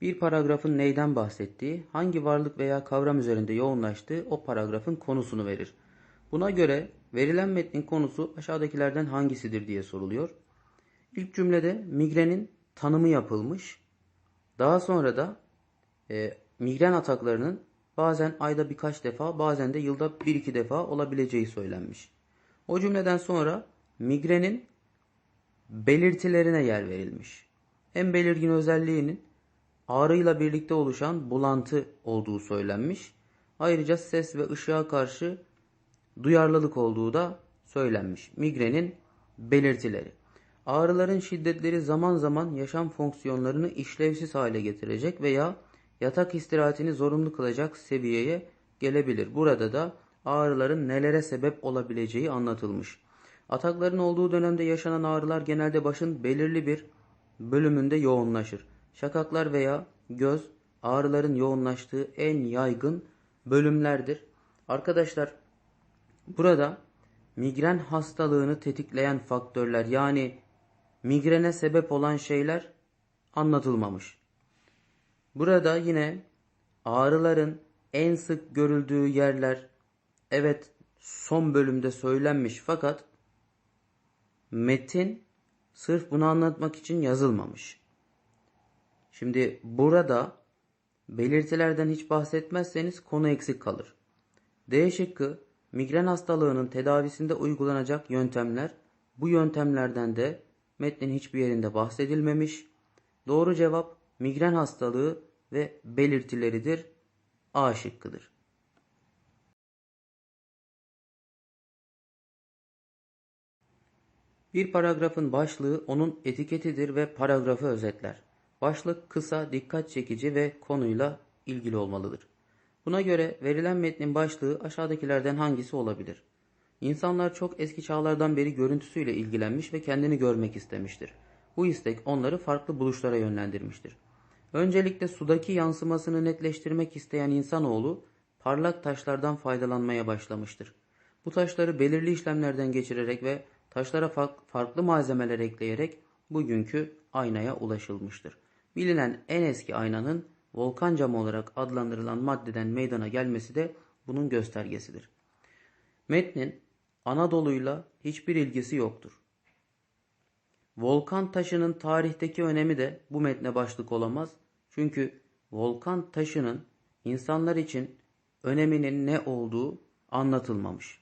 Bir paragrafın neyden bahsettiği, hangi varlık veya kavram üzerinde yoğunlaştığı o paragrafın konusunu verir. Buna göre verilen metnin konusu aşağıdakilerden hangisidir diye soruluyor. İlk cümlede migrenin tanımı yapılmış. Daha sonra da e, migren ataklarının bazen ayda birkaç defa bazen de yılda bir iki defa olabileceği söylenmiş. O cümleden sonra migrenin belirtilerine yer verilmiş. En belirgin özelliğinin ağrıyla birlikte oluşan bulantı olduğu söylenmiş. Ayrıca ses ve ışığa karşı duyarlılık olduğu da söylenmiş. Migrenin belirtileri. Ağrıların şiddetleri zaman zaman yaşam fonksiyonlarını işlevsiz hale getirecek veya yatak istirahatini zorunlu kılacak seviyeye gelebilir. Burada da ağrıların nelere sebep olabileceği anlatılmış. Atakların olduğu dönemde yaşanan ağrılar genelde başın belirli bir bölümünde yoğunlaşır. Şakaklar veya göz ağrıların yoğunlaştığı en yaygın bölümlerdir. Arkadaşlar burada migren hastalığını tetikleyen faktörler yani migrene sebep olan şeyler anlatılmamış. Burada yine ağrıların en sık görüldüğü yerler evet son bölümde söylenmiş fakat metin sırf bunu anlatmak için yazılmamış. Şimdi burada belirtilerden hiç bahsetmezseniz konu eksik kalır. D şıkkı migren hastalığının tedavisinde uygulanacak yöntemler bu yöntemlerden de metnin hiçbir yerinde bahsedilmemiş. Doğru cevap migren hastalığı ve belirtileridir. A şıkkıdır. Bir paragrafın başlığı onun etiketidir ve paragrafı özetler. Başlık kısa, dikkat çekici ve konuyla ilgili olmalıdır. Buna göre verilen metnin başlığı aşağıdakilerden hangisi olabilir? İnsanlar çok eski çağlardan beri görüntüsüyle ilgilenmiş ve kendini görmek istemiştir. Bu istek onları farklı buluşlara yönlendirmiştir. Öncelikle sudaki yansımasını netleştirmek isteyen insanoğlu parlak taşlardan faydalanmaya başlamıştır. Bu taşları belirli işlemlerden geçirerek ve taşlara farklı malzemeler ekleyerek bugünkü aynaya ulaşılmıştır. Bilinen en eski aynanın volkan camı olarak adlandırılan maddeden meydana gelmesi de bunun göstergesidir. Metnin Anadolu'yla hiçbir ilgisi yoktur. Volkan taşının tarihteki önemi de bu metne başlık olamaz. Çünkü volkan taşının insanlar için öneminin ne olduğu anlatılmamış.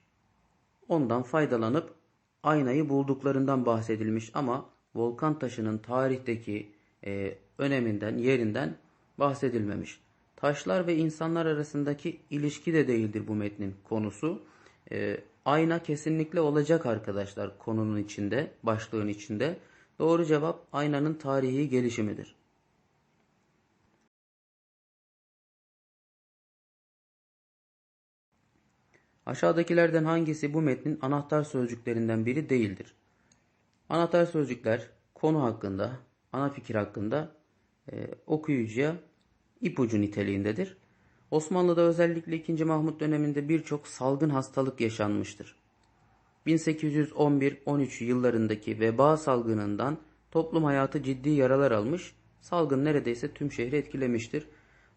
Ondan faydalanıp aynayı bulduklarından bahsedilmiş ama volkan taşının tarihteki e, öneminden, yerinden bahsedilmemiş. Taşlar ve insanlar arasındaki ilişki de değildir bu metnin konusu. E, ayna kesinlikle olacak arkadaşlar konunun içinde, başlığın içinde. Doğru cevap aynanın tarihi gelişimidir. Aşağıdakilerden hangisi bu metnin anahtar sözcüklerinden biri değildir? Anahtar sözcükler konu hakkında, ana fikir hakkında e, okuyucuya ipucu niteliğindedir. Osmanlı'da özellikle 2. Mahmut döneminde birçok salgın hastalık yaşanmıştır. 1811-13 yıllarındaki veba salgınından toplum hayatı ciddi yaralar almış, salgın neredeyse tüm şehri etkilemiştir.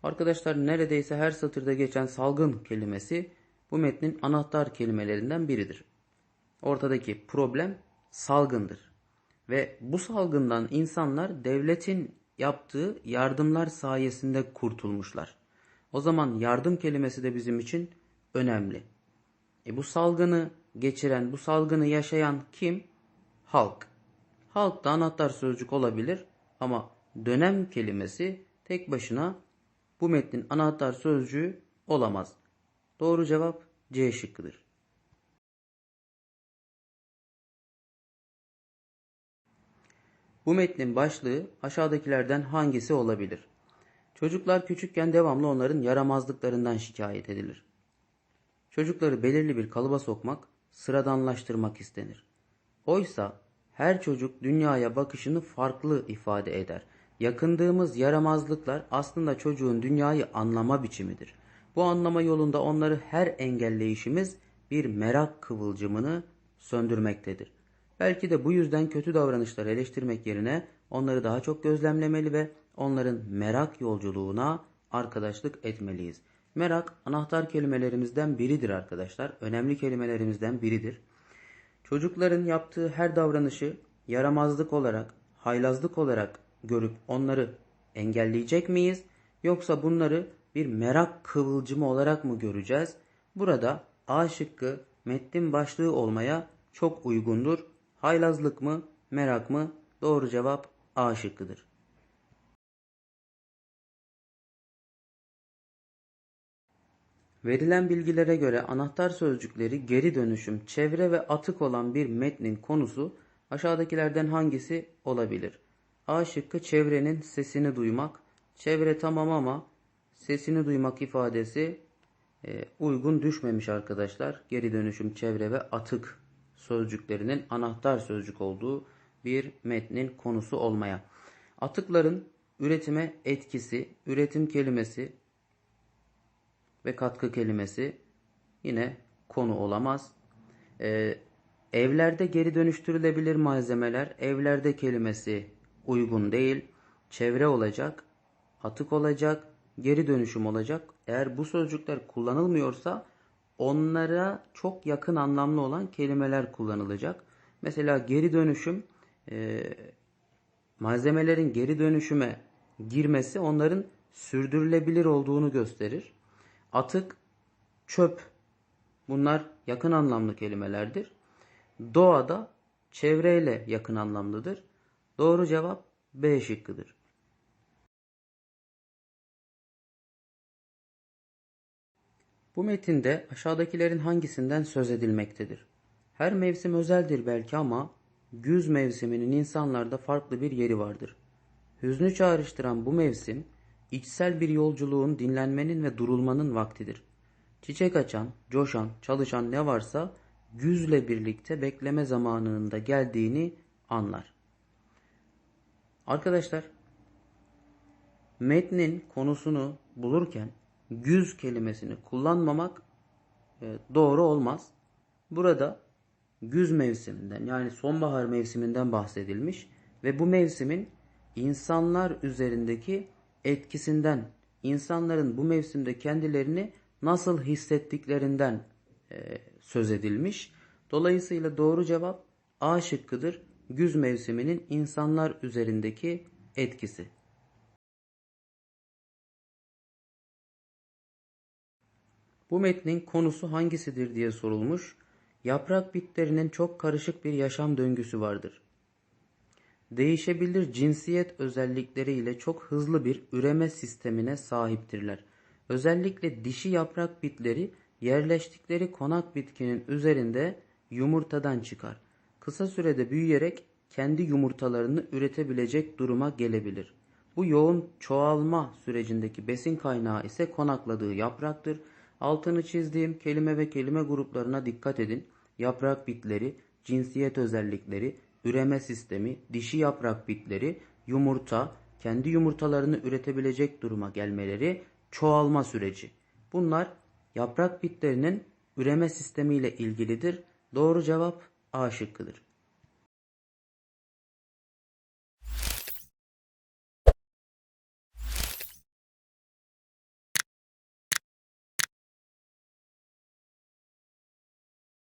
Arkadaşlar neredeyse her satırda geçen salgın kelimesi bu metnin anahtar kelimelerinden biridir. Ortadaki problem salgındır. Ve bu salgından insanlar devletin yaptığı yardımlar sayesinde kurtulmuşlar. O zaman yardım kelimesi de bizim için önemli. E bu salgını geçiren, bu salgını yaşayan kim? Halk. Halk da anahtar sözcük olabilir ama dönem kelimesi tek başına bu metnin anahtar sözcüğü olamaz. Doğru cevap C şıkkıdır. Bu metnin başlığı aşağıdakilerden hangisi olabilir? Çocuklar küçükken devamlı onların yaramazlıklarından şikayet edilir. Çocukları belirli bir kalıba sokmak, sıradanlaştırmak istenir. Oysa her çocuk dünyaya bakışını farklı ifade eder. Yakındığımız yaramazlıklar aslında çocuğun dünyayı anlama biçimidir. Bu anlama yolunda onları her engelleyişimiz bir merak kıvılcımını söndürmektedir. Belki de bu yüzden kötü davranışları eleştirmek yerine onları daha çok gözlemlemeli ve onların merak yolculuğuna arkadaşlık etmeliyiz. Merak anahtar kelimelerimizden biridir arkadaşlar. Önemli kelimelerimizden biridir. Çocukların yaptığı her davranışı yaramazlık olarak, haylazlık olarak görüp onları engelleyecek miyiz? Yoksa bunları bir merak kıvılcımı olarak mı göreceğiz? Burada A şıkkı metnin başlığı olmaya çok uygundur. Haylazlık mı, merak mı? Doğru cevap A şıkkıdır. Verilen bilgilere göre anahtar sözcükleri geri dönüşüm, çevre ve atık olan bir metnin konusu aşağıdakilerden hangisi olabilir? A şıkkı çevrenin sesini duymak. Çevre tamam ama sesini duymak ifadesi e, uygun düşmemiş arkadaşlar. Geri dönüşüm, çevre ve atık sözcüklerinin anahtar sözcük olduğu bir metnin konusu olmaya. Atıkların üretime etkisi, üretim kelimesi ve katkı kelimesi yine konu olamaz. Ee, evlerde geri dönüştürülebilir malzemeler, evlerde kelimesi uygun değil. Çevre olacak, atık olacak, geri dönüşüm olacak. Eğer bu sözcükler kullanılmıyorsa onlara çok yakın anlamlı olan kelimeler kullanılacak. Mesela geri dönüşüm e, malzemelerin geri dönüşüme girmesi onların sürdürülebilir olduğunu gösterir. Atık, çöp bunlar yakın anlamlı kelimelerdir. Doğada çevreyle yakın anlamlıdır. Doğru cevap B şıkkıdır. Bu metinde aşağıdakilerin hangisinden söz edilmektedir? Her mevsim özeldir belki ama güz mevsiminin insanlarda farklı bir yeri vardır. Hüznü çağrıştıran bu mevsim içsel bir yolculuğun, dinlenmenin ve durulmanın vaktidir. Çiçek açan, coşan, çalışan ne varsa güzle birlikte bekleme zamanında geldiğini anlar. Arkadaşlar, metnin konusunu bulurken güz kelimesini kullanmamak e, doğru olmaz. Burada güz mevsiminden yani sonbahar mevsiminden bahsedilmiş ve bu mevsimin insanlar üzerindeki etkisinden, insanların bu mevsimde kendilerini nasıl hissettiklerinden e, söz edilmiş. Dolayısıyla doğru cevap A şıkkıdır. Güz mevsiminin insanlar üzerindeki etkisi. Bu metnin konusu hangisidir diye sorulmuş. Yaprak bitlerinin çok karışık bir yaşam döngüsü vardır. Değişebilir cinsiyet özellikleriyle çok hızlı bir üreme sistemine sahiptirler. Özellikle dişi yaprak bitleri yerleştikleri konak bitkinin üzerinde yumurtadan çıkar. Kısa sürede büyüyerek kendi yumurtalarını üretebilecek duruma gelebilir. Bu yoğun çoğalma sürecindeki besin kaynağı ise konakladığı yapraktır. Altını çizdiğim kelime ve kelime gruplarına dikkat edin. Yaprak bitleri, cinsiyet özellikleri, üreme sistemi, dişi yaprak bitleri, yumurta, kendi yumurtalarını üretebilecek duruma gelmeleri, çoğalma süreci. Bunlar yaprak bitlerinin üreme sistemiyle ilgilidir. Doğru cevap A şıkkıdır.